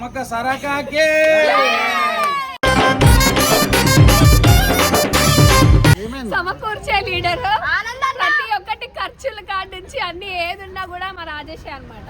సమ్మక్క సరకాకే. సమకూర్చే లీడర్ ప్రతి ఒక్కటి ఖర్చుల కాడి నుంచి అన్ని ఏది ఉన్నా కూడా మా రాజేషే అన్నమాట.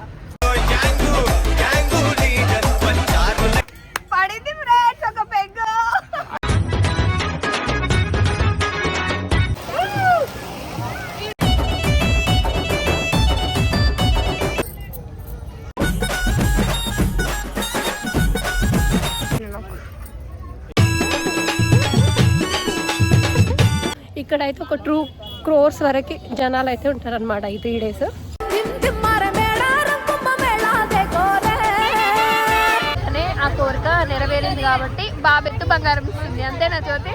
ఇక్కడైతే ఒక టూ క్రోర్స్ వరకు జనాలు అయితే ఉంటారన్నమాట ఈ త్రీ డేస్ అనే ఆ కోరిక నెరవేరింది కాబట్టి బాబెత్తు బంగారం ఇస్తుంది. అంతేనా జ్యోతి?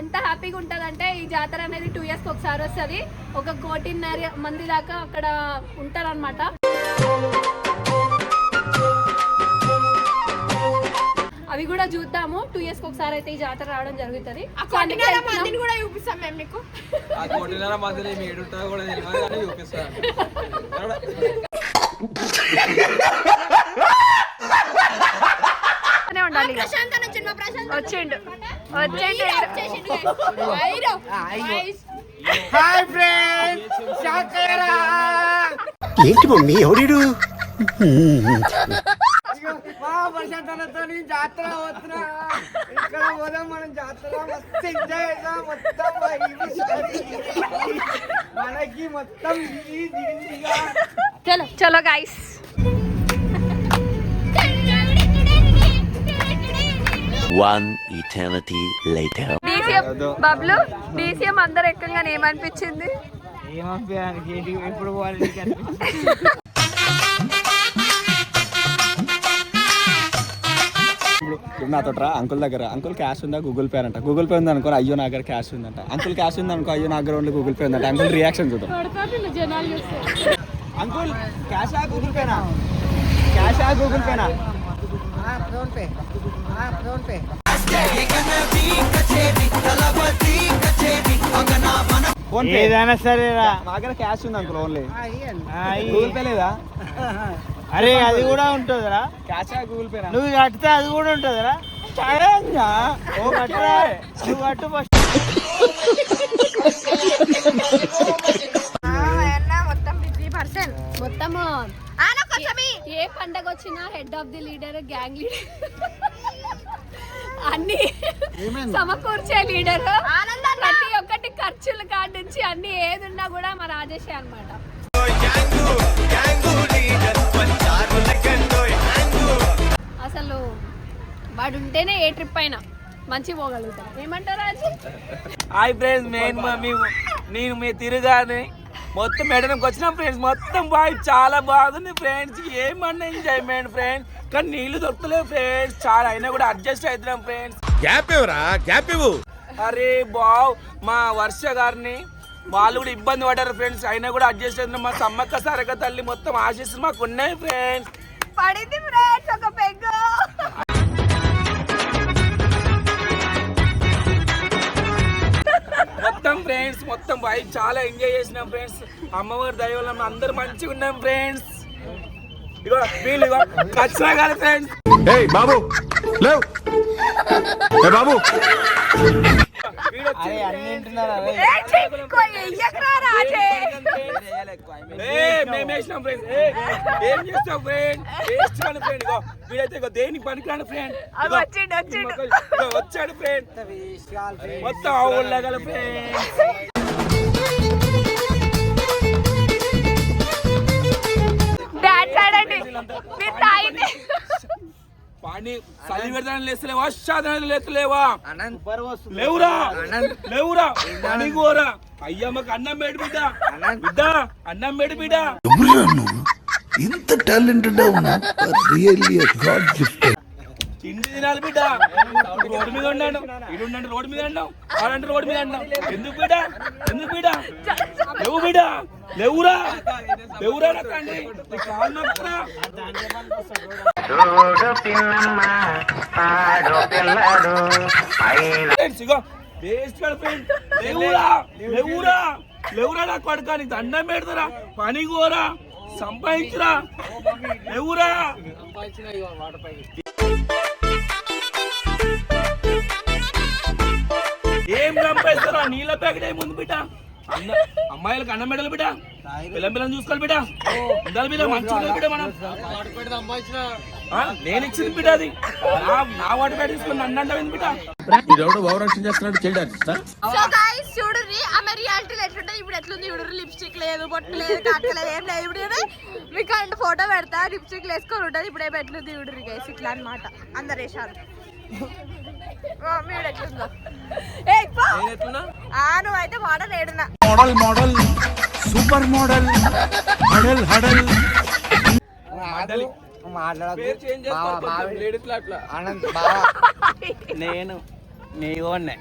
ఎంత హ్యాపీగా ఉంటుంది అంటే ఈ జాతర అనేది టూ ఇయర్స్ ఒకసారి వస్తుంది. ఒక కోటిన్నర మంది దాకా అక్కడ ఉంటారన్నమాట. అవి కూడా చూద్దాము. టూ ఇయర్స్ ఒకసారి అయితే ఈ జాతర రావడం జరుగుతుంది. కూడా చూపిస్తాం మేము మీకు. కూడా తెలియదు కానీ చూపిస్తాను అనే ఉండాలి వచ్చిండు వచ్చిండు. ఏంటి మమ్మీ ఎవడీడు మా ప్రశాంతనతో జాతర పోతున్నా ఇక్కడ పోదాం మనం జాతర. మస్తు ఎంజాయ్ చేద్దాం. మొత్తం. మనకి మొత్తం చలో చలో guys one eternity later DCM Bablu DCM అందరు ఎక్కగానే ఏమనిపించింది? ఇప్పుడు నాతో అంకుల్ దగ్గర. అంకుల్ క్యాష్ ఉందా? గూగుల్ పే అంట. గూగుల్ పే ఉంది అనుకో అయ్యో నా దగ్గర క్యాష్ ఉందంట. అంకుల్ క్యాష్ ఉంది అనుకో అయ్యో నా దగ్గర ఓన్లీ గూగుల్ పే ఉందంట. అంకుల్ రియాక్షన్ చూద్దాం. అంకుల్ క్యాష్ ఆ గూగుల్ పేనా క్యాష్ ఆ గూగుల్ పేనా PhonePe PhonePe. PhonePe ఏదైనా సరేరా నా దగ్గర క్యాష్ ఉంది అంకుల్ ఓన్లీ. గూగుల్ పే లేదా? అరే అది కూడా ఉంటుందిరా. క్యాష్ ఆ గూగుల్ పేనా నువ్వు కడితే అది కూడా ఉంటుందిరా? ఓ కట్టరా నువ్వు కట్టు ఫస్ట్ కొంచెం ఏ పండగ వచ్చినా head of the leader gang leader అన్ని సమకూర్చే లీడర్ ప్రతి ఒక్కటి ఖర్చుల కాడి నుంచి అన్ని ఏది ఉన్నా కూడా మా రాజేషే అన్నమాట. అసలు వాడు ఉంటేనే ఏ ట్రిప్ అయినా మంచి పోగలుగుతాం ఏమంటారు రాజు? హాయ్ ఫ్రెండ్స్ నేను మీ నేను మీ తిరుగాని మొత్తం మేడానికి వచ్చిన ఫ్రెండ్స్ మొత్తం బాయ్ చాలా బాగుంది ఫ్రెండ్స్ ఏమన్నా ఎంజాయ్మెంట్ ఫ్రెండ్స్ కానీ నీళ్ళు దొరకలేవు ఫ్రెండ్స్ చాలా అయినా కూడా అడ్జస్ట్ అవుతున్నాం ఫ్రెండ్స్ గ్యాప్ ఇవ్వరా? గ్యాప్ ఇవ్వు. అరే బావ్ మా వర్ష గారిని వాళ్ళు కూడా ఇబ్బంది పడ్డారు ఫ్రెండ్స్ అయినా కూడా అడ్జస్ట్ అవుతున్నాం. మా సమ్మక్క సారక్క తల్లి మొత్తం ఆశీస్సులు మాకు ఉన్నాయి ఫ్రెండ్స్ పడింది ఫ్రెండ్స్ ఒక పెగ్గు. మొత్తం ఫ్రెండ్స్ మొత్తం బైక్ చాలా ఎంజాయ్ చేసినాం ఫ్రెండ్స్. అమ్మవారి దయ వల్ల అందరు మంచిగా ఉన్నాం ఫ్రెండ్స్. ఇగో వీళ్ళు ఇగో ఖచ్చితంగా కాదు ఫ్రెండ్స్. బాబు లేవు. బాబు. అరే అన్ని వింటున్నారా? రే? మేము వేసినాం ఫ్రెండ్స్ ఏం చేస్తాం ఫ్రెండ్ వేస్ట్ కానీ ఫ్రెండ్ ఇగో. వీడైతే ఇగో దేనికి పనికిరాను ఫ్రెండ్ వచ్చాడు ఫ్రెండ్ మొత్తం ఊళ్ళగల ఫ్రెండ్ డాన్స్ ఆడండి. మీరు తాగింది పాండి చలి పెడతాను లేస్తలేవా షాదన లేస్తలేవా? లేవురా లేవురా పనిగోరా అయ్యమ్మకి అన్నం పెడు బిడ్డ. బిడ్డ అన్నం పెడు బిడ్డ. ఇంత టాలెంటెడ్ ఉన్నా రియల్లీ గాడ్ గిఫ్ట్ తిండి తినాలి బిడ్డ. రోడ్డు మీద ఉన్నాడు ఇడు ఉండండి రోడ్డు మీద అన్నాం ఆడంటే రోడ్డు మీద అన్నాం ఎందుకు బిడ్డ? ఎందుకు బిడ్డ? లేవు బిడ్డ. లేవురా. లేవురా నక్కండి కాళ్ళు నొక్కురా వేస్ట్ లేవురా లేవురా లేవురా నాకు దండం పెడతారా? పని కోరా సంపాదించురా. లేవురా. ఏం సంపాదిస్తారా? నీళ్ళ ప్యాకెట్ ఏం ముందు బిడ్డ? అమ్మాయిలకు అన్నం పెట్టాలి బిడ్డ? పిల్లం పిల్లని చూసుకోవాలి బిడ్డ? ఉండాలి బిడ్డ మంచిగా ఉండాలి బిడ్డ మనం. నేను ఇచ్చింది బిడ్డ అది. నా వాటి ప్యాకెట్ తీసుకొని నన్ను అంటే బిడ్డ? ఎవడో భావరక్షణ చేస్తున్నాడు చేయడానికి సో గైస్ చూడుర్రి ఆమె రియాలిటీలో ఎట్లుంటది ఇప్పుడు ఎట్లుంది? చూడుర్రి లిప్స్టిక్ లేదు బొట్టు లేదు ఏం లేదు. ఇప్పుడు మీకు అంటే ఫోటో పెడతా లిప్స్టిక్ వేసుకొని ఉంటుంది. ఇప్పుడు ఏమి ఎట్లుంది చూడుర్రి గైస్ ఇట్లా అన్నమాట. అందరు వేసారు మీరు ఎట్లుందో? ఏ పో. ఆ నువ్వైతే మోడల్ ఏడున్నా. మోడల్ మోడల్ సూపర్ మోడల్ హడల్ హడల్. మాట్లాడదు నేను నీ ఓన్నే.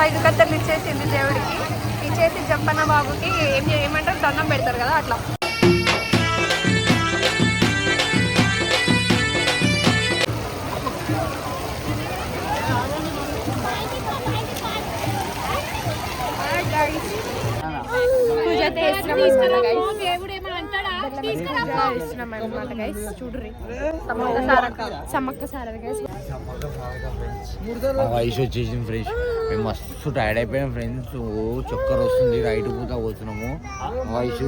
ఐదు కత్తలు ఇచ్చేసింది దేవుడికి. ఇచ్చేసి జంపన్న బాబుకి ఏం ఏమంటారు? దండం పెడతారు కదా అట్లా. పూజ అయితే అనమాట గైస్ చూడ్రి. సమ్మక్క గైస్ వయసు వచ్చేసింది ఫ్రెండ్స్ మేము మస్తు టైర్డ్ అయిపోయాం ఫ్రెండ్స్ ఓ చక్కర వస్తుంది రైట్ పూత పోతున్నాము. వయసు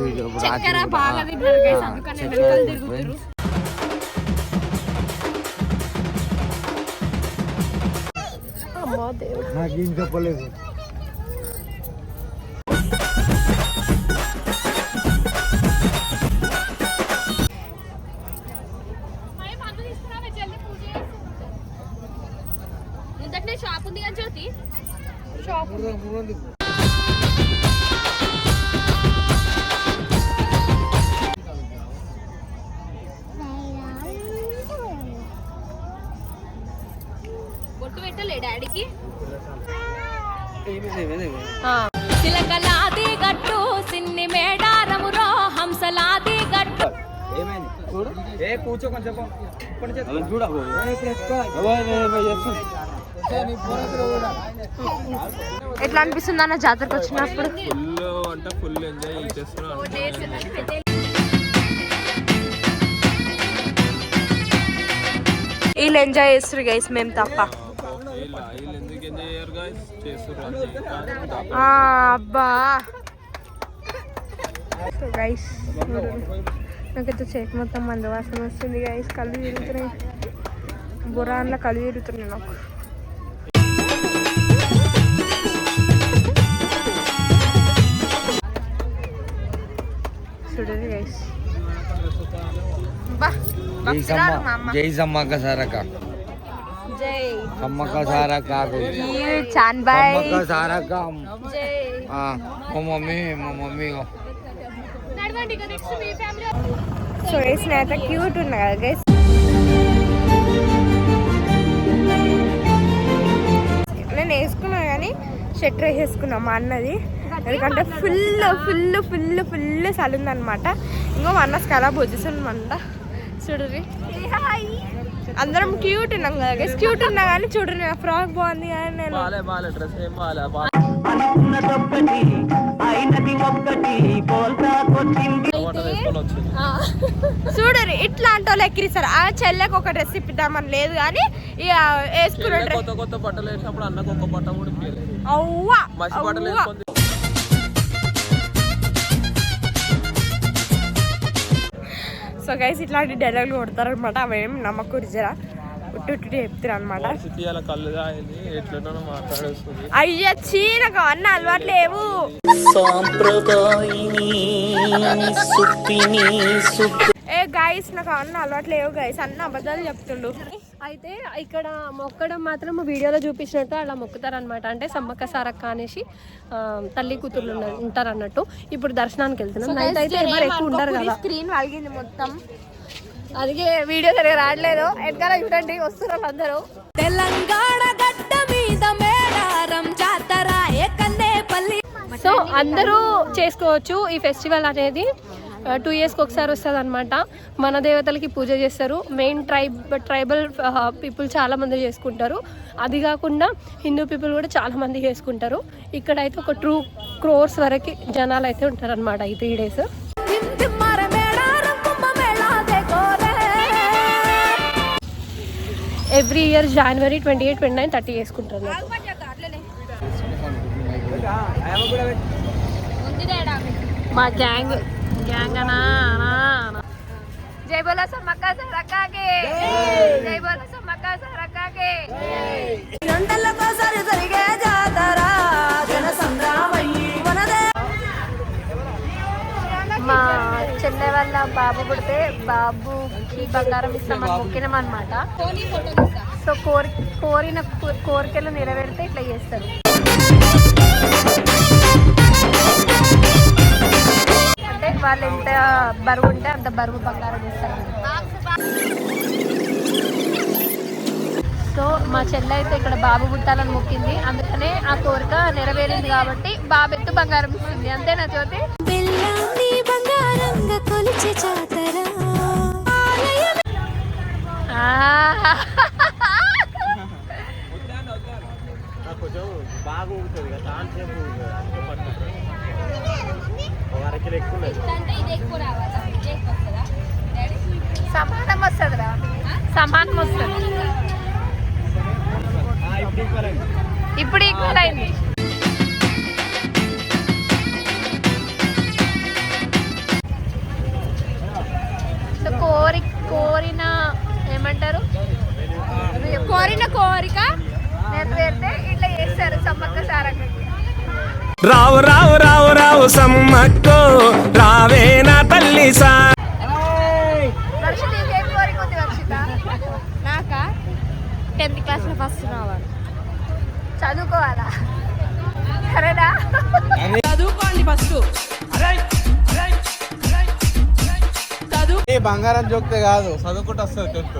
నాకేం చెప్పలేదు. బొట్టు పెట్టలే డాడీకి చిలకలాది గట్టు సిన్ని మేడారమురో హంసలాది గట్టు. ఏమైంది? చూడు. ఏ కూర్చో కొంచెం చూడ ఎట్లా అనిపిస్తుంది అన్న జాతరకు వచ్చినప్పుడు? ఫుల్ అంటే ఫుల్ ఎంజాయ్ చేస్తున్నాను వీళ్ళు ఎంజాయ్ చేస్తారు గైస్ మేము తప్ప. అబ్బా సో గైస్ నాకైతే చేతి మొత్తం మంద వాసన వస్తుంది గైస్ కళ్ళు తిరుగుతున్నాయి బురాన్లో కళ్ళు తిరుగుతున్నాయి నాకు చూడండి గైస్ జై సమ్మక్క సారక్క జై. సమ్మక్క సారక్క చాన్ బాయ్ సమ్మక్క సారక్క మా మమ్మీ మా సో గైస్ నేత క్యూట్ ఉన్నా కదా గైస్ నేను వేసుకున్నా కానీ షర్ట్ వేసేసుకున్నా మా అన్నది. ఎందుకంటే ఫుల్ ఫుల్ ఫుల్ ఫుల్ చలి ఉందన్నమాట ఇంకో మా అన్న స్కలా పొజిషన్ చూడరి అందరం క్యూట్ ఉన్నాం కదా గైస్ క్యూట్ ఉన్నా కానీ చూడరు ఫ్రాక్ బాగుంది కానీ నేను బాలే బాలే డ్రెస్ ఏం బాలే అనుకున్నదొక్కటి అయిన చూడరు ఇట్లాంటి వాళ్ళు ఎక్కిరిస్తారు. ఆ చెల్లెకి ఒక డ్రెస్ ఇప్పిద్దామని లేదు కానీ ఇక వేసుకున్న కొత్త కొత్త బట్టలు వేసినప్పుడు అన్నకు ఒక బట్ట కూడా. అవ్వా సో గైస్ ఇట్లాంటి డైలాగులు కొడతారు అనమాట అవేం నమ్మకూరు జరా ఉట్టు ఉట్టు చెప్తారు అనమాట అయ్యా చీనకు అన్న అలవాటు లేవు. ఏ గైస్ నాకు అన్న అలవాటు లేవు గైస్ అన్న అబద్ధాలు చెప్తుండు. అయితే ఇక్కడ మొక్కడం మాత్రం వీడియోలో చూపించినట్టు అలా మొక్కుతారు అనమాట అంటే సమ్మక్క సారక్క అనేసి ఆ, తల్లి కూతుర్లు ఉంటారు అన్నట్టు ఇప్పుడు దర్శనానికి వెళ్తున్నాం. నైట్ అయితే ఎవరు ఎక్కువ ఉండరు కదా. స్క్రీన్ వలిగింది మొత్తం. అందుకే వీడియో సరిగా రావట్లేదు. వెనకాల చూడండి వస్తున్నారు అందరూ. తెలంగాణ గడ్డ మీద మేడారం జాతర ఎకన్నేపల్లి సో అందరూ చేసుకోవచ్చు ఈ ఫెస్టివల్ అనేది. టూ ఇయర్స్కి ఒకసారి వస్తుంది అనమాట మన దేవతలకి పూజ చేస్తారు. మెయిన్ ట్రైబ్ ట్రైబల్ పీపుల్ చాలామంది చేసుకుంటారు. అది కాకుండా హిందూ పీపుల్ కూడా చాలామంది చేసుకుంటారు. ఇక్కడైతే ఒక టూ క్రోర్స్ వరకు జనాలు అయితే ఉంటారనమాట ఈ three days every year January twenty eight twenty nine thirty చేసుకుంటారు మా గ్యాంగ్ జై బోలా సమ్మక్క సారక్కకి. జై బోలా సమ్మక్క సారక్కకి. గంటలకోసారి జరిగే జాతర జన మా చెల్లె వాళ్ళ బాబు పుడితే బాబుకి బంగారం ఇస్తామని మొక్కినాం అనమాట సో కోరి కోరిన కోరికలు నెరవేరితే ఇట్లా చేస్తారు. వాళ్ళు ఎంత బరువు ఉంటే అంత బరువు బంగారం ఇస్తారు. సో మా చెల్లె అయితే ఇక్కడ బాబు పుట్టాలని మొక్కింది. అందుకనే ఆ కోరిక నెరవేరింది కాబట్టి బాబు ఎత్తు బంగారం ఇస్తుంది. అంతేనా జ్యోతి? కోరిన కోరిక నెరవేరితే ఇట్లా చేస్తారు సమ్మక్క సారక్కకి రావు రావు రావు రావు సమ్మక్కో రావే నా తల్లి సా నాకా టెన్త్ క్లాస్లో ఫస్ట్ రావాలి. చదువుకోవాలా? సరేనా? ఏ బంగారం జోక్తే కాదు చదువుకుంటూ వస్తుంది టెన్త్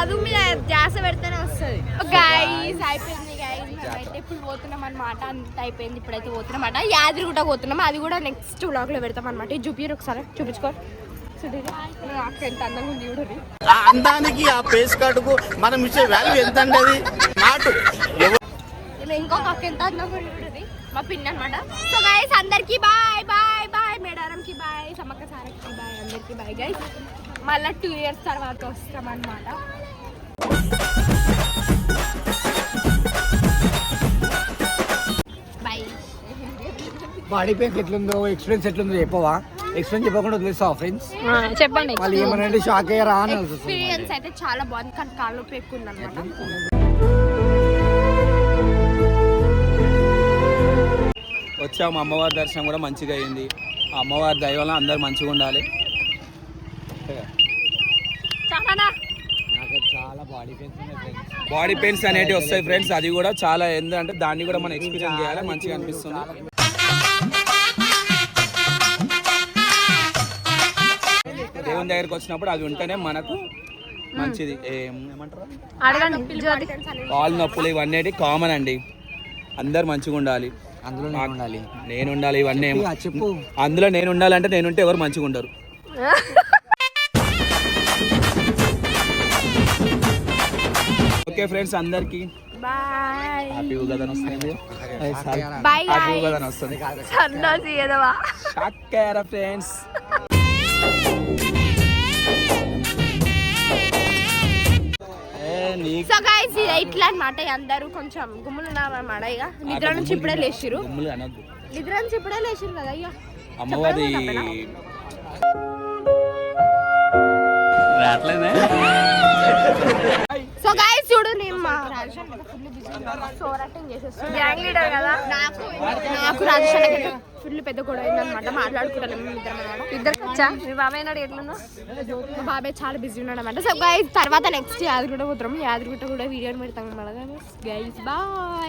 చదువు మీద ధ్యాస పెడితేనే వస్తుంది. గైస్ అయిపోయింది గైస్ అయితే ఇప్పుడు పోతున్నాం అనమాట అంత అయిపోయింది ఇప్పుడైతే పోతున్నాం అనమాట యాదిరి కూడా పోతున్నాం. అది కూడా నెక్స్ట్ వ్లాగ్లో పెడతాం అనమాట చూపిరు ఒకసారి చూపించుకో. చూడండి నాకు ఎంత అందంగా ఉంది చూడండి ఆ అందానికి ఆ ఫేస్ కార్డుకు మనం ఇచ్చే వాల్యూ ఎంత అండి ఇలా ఇంకొక అక్క ఎంత అందంగా మా పిన్ అనమాట సో గైస్ అందరికి బాయ్ బాయ్ బాయ్ మేడారంకి బాయ్ సమ్మక్క సారకి బాయ్ అందరికి బాయ్ గైస్ మళ్ళీ టూ ఇయర్స్ తర్వాత వస్తాం అనమాట బాడీ పెయిన్ ఎట్లుందో ఎక్స్పీరియన్స్ ఎట్లుందో చెప్పవా? ఎక్స్పీరియన్స్ చెప్పకుండా వదిలేస్తావా ఫ్రెండ్స్ చెప్పండి. వాళ్ళు ఏమనంటే షాక్ అయ్యారా అని ఎక్స్పీరియన్స్ అయితే చాలా బాగుంది కానీ కాళ్ళు ఉందన్నమాట వచ్చాము అమ్మవారి దర్శనం కూడా మంచిగా అయింది. అమ్మవారి దయ వల్ల అందరు మంచిగా ఉండాలి. బాడీ పెయిన్స్ అనేటివి వస్తాయి ఫ్రెండ్స్ అది కూడా చాలా ఏంటంటే దాన్ని కూడా మనం ఎక్స్పీరియన్స్ చేయాలి మంచిగా అనిపిస్తుంది. దేవుని దగ్గరికి వచ్చినప్పుడు అది ఉంటేనే మనకు మంచిది. కాళ్ళు నొప్పులు ఇవన్నీ కామన్ అండి. అందరు మంచిగా ఉండాలి. అందులో నేను ఉండాలి. నేను ఉండాలి ఇవన్నీ అందులో నేను ఉండాలంటే నేను ఉంటే ఎవరు మంచిగా ఉండరు. ఓకే ఫ్రెండ్స్ అందరికి. హ్యాపీ వస్తుంది. హ్యాపీ వస్తుంది. ఫ్రెండ్స్ సో గైస్ ఇట్లా అనమాట అందరూ కొంచెం గుమ్ములు ఉన్నారన్నమాట ఇక నిద్ర నుంచి ఇప్పుడే లేచిరు గమ్ములు అనొద్దు నిద్ర నుంచి ఇప్పుడే లేచిరు కదా అయ్యో. అమ్మవారి గైస్ చూడు గ్యాంగ్ లీడర్ కదా? నాకు నాకు ఫుల్ పెద్ద గొడవ అయిందనమాట మాట్లాడుకుంటాను ఇద్దరం ఇద్దరికి వచ్చా? మీ బాబాయ్ నాడు ఎట్లున్నా మా బాబాయ్ చాలా బిజీ ఉన్నాడు అనమాట సో గైస్ తర్వాత నెక్స్ట్ యాదగిరిగుట్ట పోతున్నాం. యాదగిరిగుట్ట కూడా వీడియో పెడతాం అనమాట గైస్ బాయ్